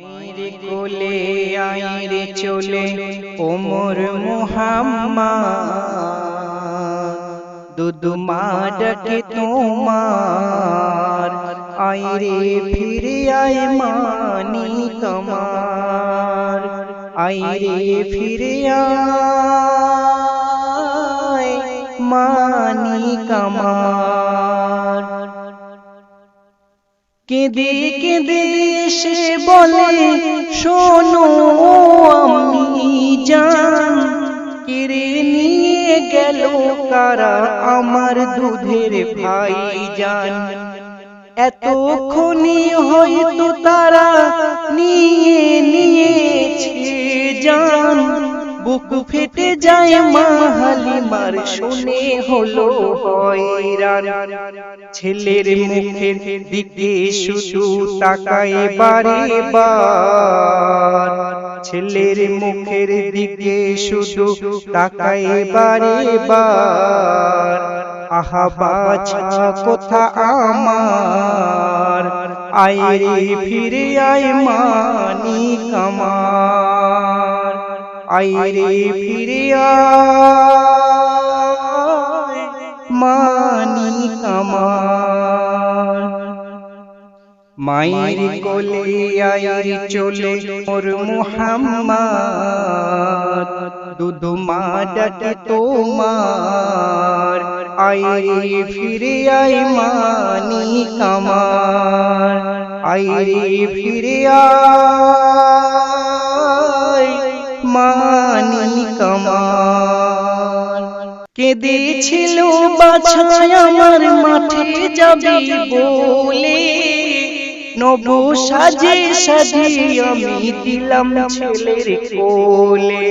মায়ের কোলে আইরে চলে ওমর মুহাম্মদ দুদু মা ডাকে তোমার আইরে ফিরে আয় মানি কমার আইরে ফিরে আয় মানি কমার কেঁদে কেঁদে সে বলে শোনো আমি জান। কেড়ে নিয়ে গেল কারা আমার দুধের ভাই জান এতক্ষণই হয়তো তারা নিয়ে নিয়েছে জান। বুক ফেটে যায় মা হালিমার শুনে হলো হয়রান। ছেলের মুখের দিকে শুধু তাকায় বারে বার। ছেলের মুখের দিকে শুধু তাকায় বারে বার। আহা বাছা, কোথা আমার। আইরে ফিরে আয় মানি কামার আইরে ফিরে আয় মানি কামার। মায়ের কোলে আইরে চলে মোর মুহাম্মদ। দুধু মা ডাকে তোমার। আইরে ফিরে আয় মানি কামার। আইরে ফিরে আয় কেঁদেছিল বাছায় আমার মাঠে যাবি বলে। নব সাজে সাজে আমি দিলাম ছেলের কোলে।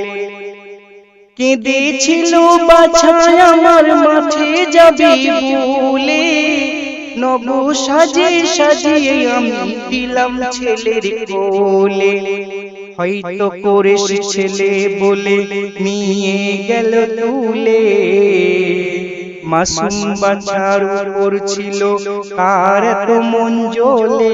কেঁদেছিল বাছায় আমার মাঠে যাবি বলে। নব সাজে সাজে আমি দিলাম ছেলের কোলে। হয়তো করেস ছেলে বলে নিয়ে গেল তুলে। মাসুম বাচ্চার উপর ছিল কার তো মন জ্বলে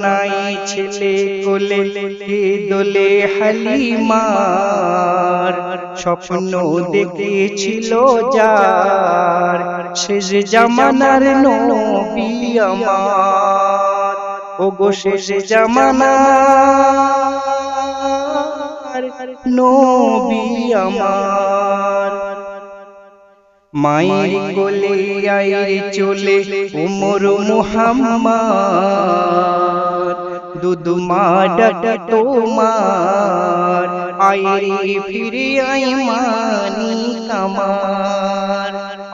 নাই ছেলে কোলে কে দোলে হালিমার। স্বপ্ন দেখেছিল যার। শেষ জামানার নবী আমার। ও গো শেষ জামানার নবী আমার। মায়ের কোলে আইরে চলে উমর মুহাম্মদ দুদু মা তোমার আইরে ফিরে আই মানি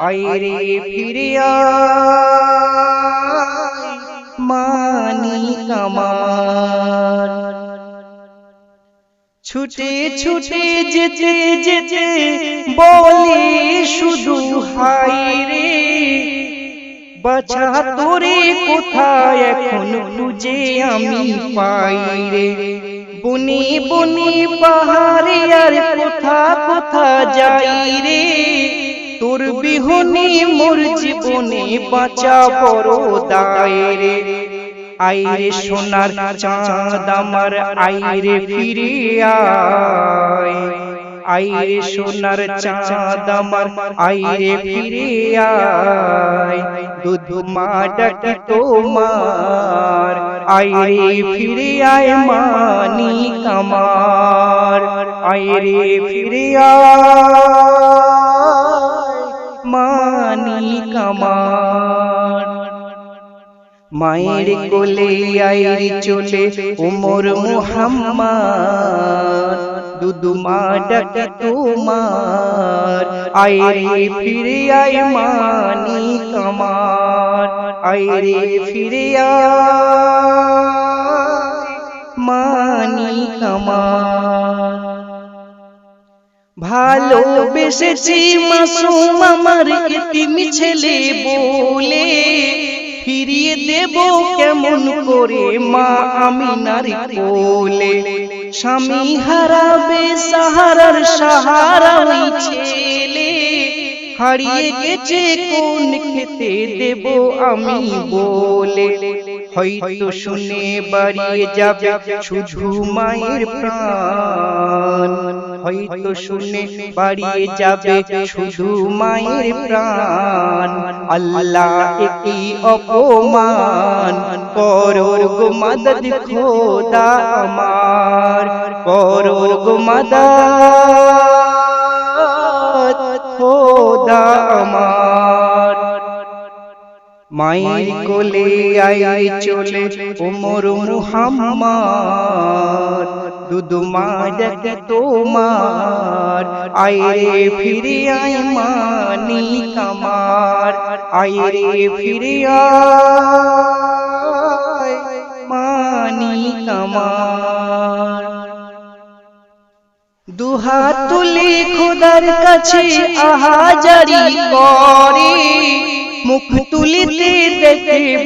আইরে ফিরে আয় মানি কামার। ছুটে ছুটে যেতে যেতে বলে শুধু হাই রে। বাছা তোরে কোথায় এখন খুঁজে আমি পাই রে। বনি বনি পাহাড়ে আর কোথা কোথা যাই রে। তোর বিহনে মোর জীবনে বাঁচা বড় দায় রে আইরে সোনার চাঁদ আমার আইরে ফিরে আয় আইরে সোনার চাঁদ আমার আইরে ফিরে আয় দুধ মা ডাকে তোমার, আইরে ফিরে মানি কামার। আইরে ফিরে আয় মানি কামার মায়ের কোলে আইরি চলে উমর মুহাম্মদ। দুদু মা ডাকে তোমার। আইরে ফিরে আয় মানি কামার আইরে ফিরে আয় মানি কামার ভালোবেসেছি মাসুম আমার এতিম ছেলে বলে। ফিরিয়ে দেব কেমন করে মা আমি নারী কোলে। স্বামী হারাবে সাহারার সাহারা ছেলে। হারিয়ে গেছে কোন খেতে দেব আমি বলে। হয়তো শুনে বাড়িয়ে যাবে শুধু মায়ের প্রাণ। হয়তো শুনে বাড়িয়ে যাবে শুধু মায়ের প্রাণ। আল্লাহ কি অপমান করোর গো মদদ খোদা আমার। করোর গো মদদ খোদা আমার। মায়ের কোলে আই চলে ওমর মুহাম্মদ। দুদু মা ডাকে তোমার আয়ে ফিরে আয় মানি কামার আয়ে ফিরে আয় মানি কামার। দুহাত তুলে খোদার কাছে আহাজারি করে। দেখে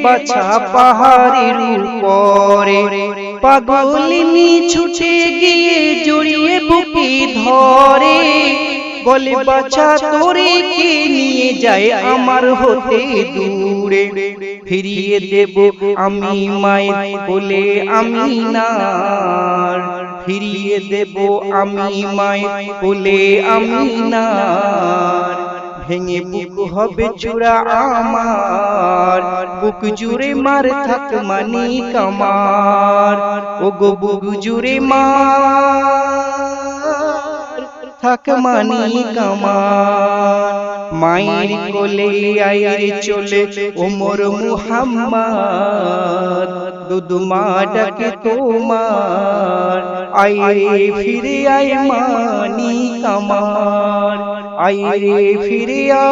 বাছা পাহাড়ের উপরে। পাগলিনী ছুটে গিয়ে জড়িয়ে বুকে ধরে। বলে, বাছা তোরে কে নিয়ে যায় আমার হতে দূরে? ফিরিয়ে দেব আমি মায়ের বলে আমি নার। ফিরিয়ে দেব আমি মায়ের বলে আমি নার। ভেঙে বুক হবে চূড়া আমার। বুক জুড়ে মার থাক মানি কামার। ও গো বুক জুড়ে মার থাক মানি কামার। মায়ের কোলে আইরে চলে ওমর মুহাম্মদ। দুদু মা ডাকে তোমার। আইরে ফিরে আয় মানি কামার। আইরে ফিরিয়া